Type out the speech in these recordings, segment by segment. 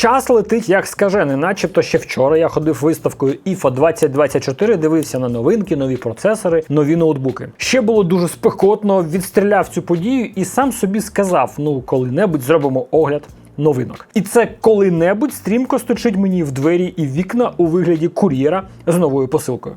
Час летить як скажений, начебто ще вчора я ходив виставкою IFA 2024, дивився на новинки, нові процесори, нові ноутбуки. Ще було дуже спекотно, відстріляв цю подію і сам собі сказав: ну коли-небудь зробимо огляд. Новинок, і це коли-небудь стрімко стучить мені в двері і вікна у вигляді кур'єра з новою посилкою.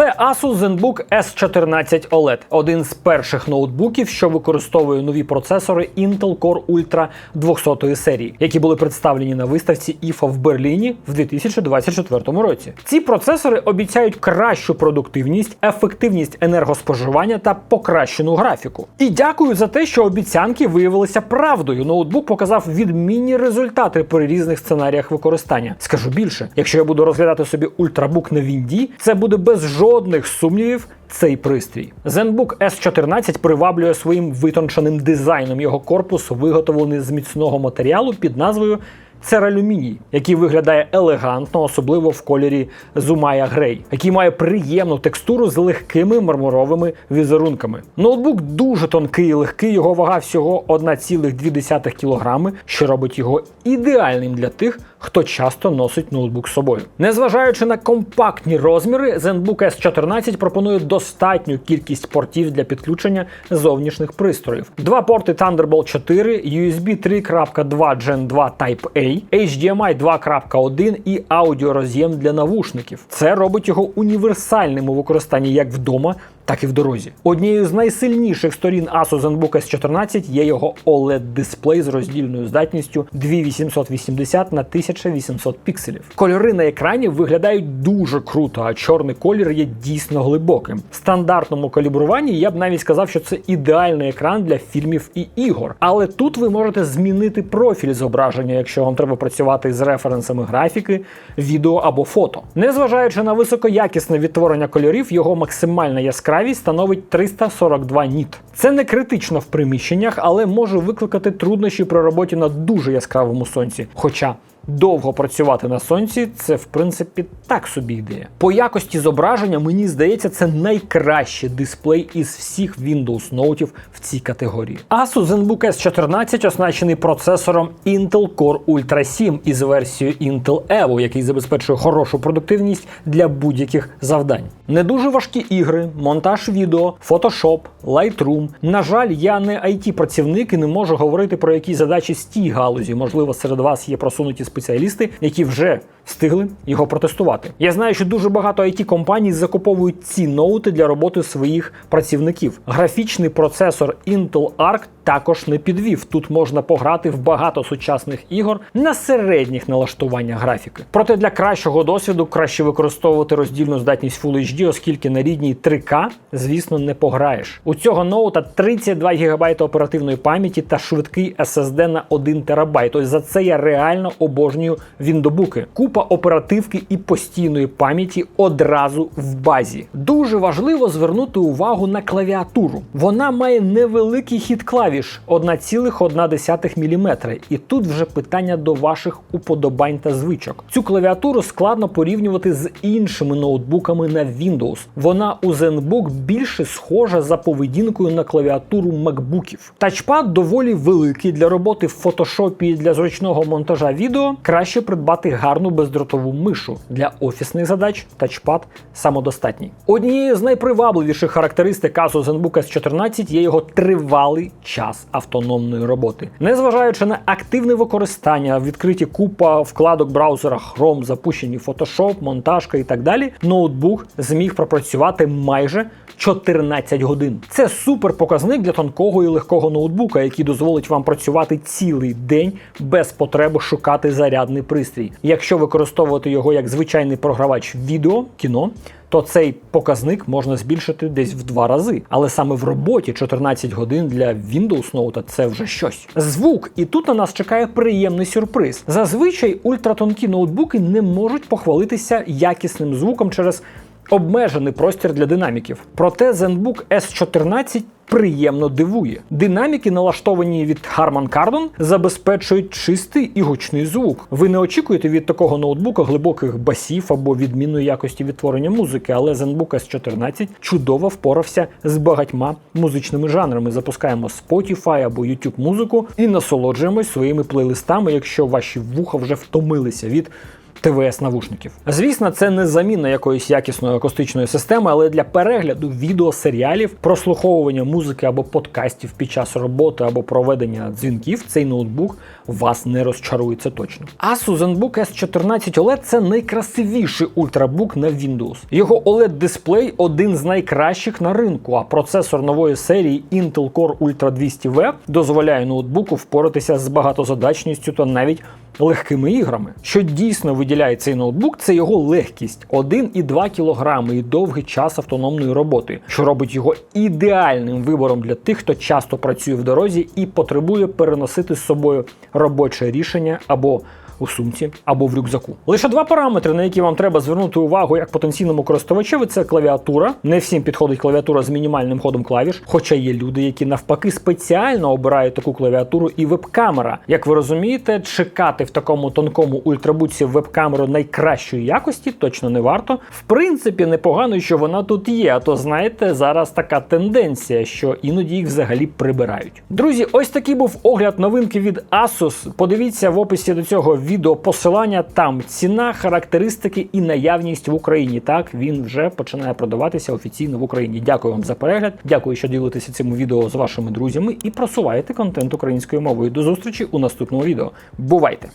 Це Asus ZenBook S14 OLED, один з перших ноутбуків, що використовує нові процесори Intel Core Ultra 200 серії, які були представлені на виставці IFA в Берліні в 2024 році. Ці процесори обіцяють кращу продуктивність, ефективність енергоспоживання та покращену графіку. І дякую за те, що обіцянки виявилися правдою. Ноутбук показав відмінні результати при різних сценаріях використання. Скажу більше, якщо я буду розглядати собі ультрабук на Вінді, це буде без жодних сумнівів. Цей пристрій ZenBook S14 приваблює своїм витонченим дизайном. Його корпус виготовлений з міцного матеріалу під назвою Цералюміній, який виглядає елегантно, особливо в кольорі Zumaya Grey, який має приємну текстуру з легкими мармуровими візерунками. Ноутбук дуже тонкий і легкий, його вага всього 1,2 кг, що робить його ідеальним для тих, хто часто носить ноутбук з собою. Незважаючи на компактні розміри, ZenBook S14 пропонує достатню кількість портів для підключення зовнішніх пристроїв. Два порти Thunderbolt 4, USB 3.2 Gen 2 Type-A, HDMI 2.1 і аудіороз'єм для навушників. Це робить його універсальним у використанні як вдома, так і в дорозі. Однією з найсильніших сторін Asus ZenBook S14 є його OLED-дисплей з роздільною здатністю 2880 на 1800 пікселів. Кольори на екрані виглядають дуже круто, а чорний колір є дійсно глибоким. В стандартному калібруванні я б навіть сказав, що це ідеальний екран для фільмів і ігор. Але тут ви можете змінити профіль зображення, якщо вам треба працювати з референсами графіки, відео або фото. Незважаючи на високоякісне відтворення кольорів, його максимальна яскравість становить 342 ніт. Це не критично в приміщеннях, але може викликати труднощі при роботі на дуже яскравому сонці. Хоча Довго працювати на сонці це в принципі так собі ідея. По якості зображення, мені здається, це найкращий дисплей із всіх Windows ноутів в цій категорії. Asus ZenBook S14 оснащений процесором Intel Core Ultra 7 із версією Intel Evo, який забезпечує хорошу продуктивність для будь-яких завдань. Не дуже важкі ігри, монтаж відео, Photoshop, Lightroom. На жаль, я не it працівник і не можу говорити про які задачі з тій галузі. Можливо, серед вас є просунуті спеціалісти, які вже встигли його протестувати. Я знаю, що дуже багато it компаній закуповують ці ноути для роботи своїх працівників. Графічний процесор Intel Arc також не підвів. Тут можна пограти в багато сучасних ігор на середніх налаштуваннях графіки. Проте для кращого досвіду краще використовувати роздільну здатність Full HD, оскільки на рідній 3К, звісно, не пограєш. У цього ноута 32 ГБ оперативної пам'яті та швидкий SSD на 1 ТБ. Тобто за це я реально обожнюю віндобуки. Купа оперативки і постійної пам'яті одразу в базі. Дуже важливо звернути увагу на клавіатуру. Вона має невеликий хід клавіш 1,1 мм. І тут вже питання до ваших уподобань та звичок. Цю клавіатуру складно порівнювати з іншими ноутбуками на Windows. Вона у ZenBook більше схожа за поведінкою на клавіатуру макбуків. Тачпад доволі великий для роботи в фотошопі і для зручного монтажа відео. Краще придбати гарну бездротову мишу для офісних задач. Тачпад самодостатній. Однією з найпривабливіших характеристик Asus ZenBook S14 є його тривалий час автономної роботи. Незважаючи на активне використання, відкриті купа вкладок браузера Chrome, запущені Photoshop, монтажка і так далі, ноутбук зміг пропрацювати майже 14 годин. Це супер показник для тонкого і легкого ноутбука, який дозволить вам працювати цілий день без потреби шукати зарядний пристрій. Якщо використовувати його як звичайний програвач відео, кіно. То цей показник можна збільшити десь в два рази. Але саме в роботі 14 годин для Windows Note це вже щось. Звук, і тут на нас чекає приємний сюрприз. Зазвичай ультратонкі ноутбуки не можуть похвалитися якісним звуком через обмежений простір для динаміків. Проте ZenBook S14 приємно дивує. Динаміки, налаштовані від Harman Kardon, забезпечують чистий і гучний звук. Ви не очікуєте від такого ноутбука глибоких басів або відмінної якості відтворення музики, але ZenBook S14 чудово впорався з багатьма музичними жанрами. Запускаємо Spotify або YouTube музику і насолоджуємось своїми плейлистами, якщо ваші вуха вже втомилися від ТВС навушників. Звісно, це не заміна якоїсь якісної акустичної системи, але для перегляду відеосеріалів, прослуховування музики або подкастів під час роботи або проведення дзвінків, цей ноутбук вас не розчарує, це точно. Asus ZenBook S14 OLED – це найкрасивіший ультрабук на Windows. Його oled дисплей один з найкращих на ринку, а процесор нової серії Intel Core Ultra 200V дозволяє ноутбуку впоратися з багатозадачністю та навіть легкими іграми. Що дійсно виділяє цей ноутбук, це його легкість 1,2 кг і довгий час автономної роботи, що робить його ідеальним вибором для тих, хто часто працює в дорозі і потребує переносити з собою робоче рішення або у сумці або в рюкзаку. Лише два параметри, на які вам треба звернути увагу як потенційному користувачеві, це клавіатура. Не всім підходить клавіатура з мінімальним ходом клавіш, хоча є люди, які навпаки спеціально обирають таку клавіатуру і веб-камера. Як ви розумієте, чекати в такому тонкому ультрабуці веб-камеру найкращої якості точно не варто. В принципі, непогано, що вона тут є. А то знаєте, зараз така тенденція, що іноді їх взагалі прибирають. Друзі, ось такий був огляд новинки від Asus. Подивіться в описі до цього відео посилання. Там ціна, характеристики і наявність в Україні. Так він вже починає продаватися офіційно в Україні. Дякую вам за перегляд. Дякую, що ділитеся цим відео з вашими друзями і просуваєте контент українською мовою. До зустрічі у наступному відео. Бувайте!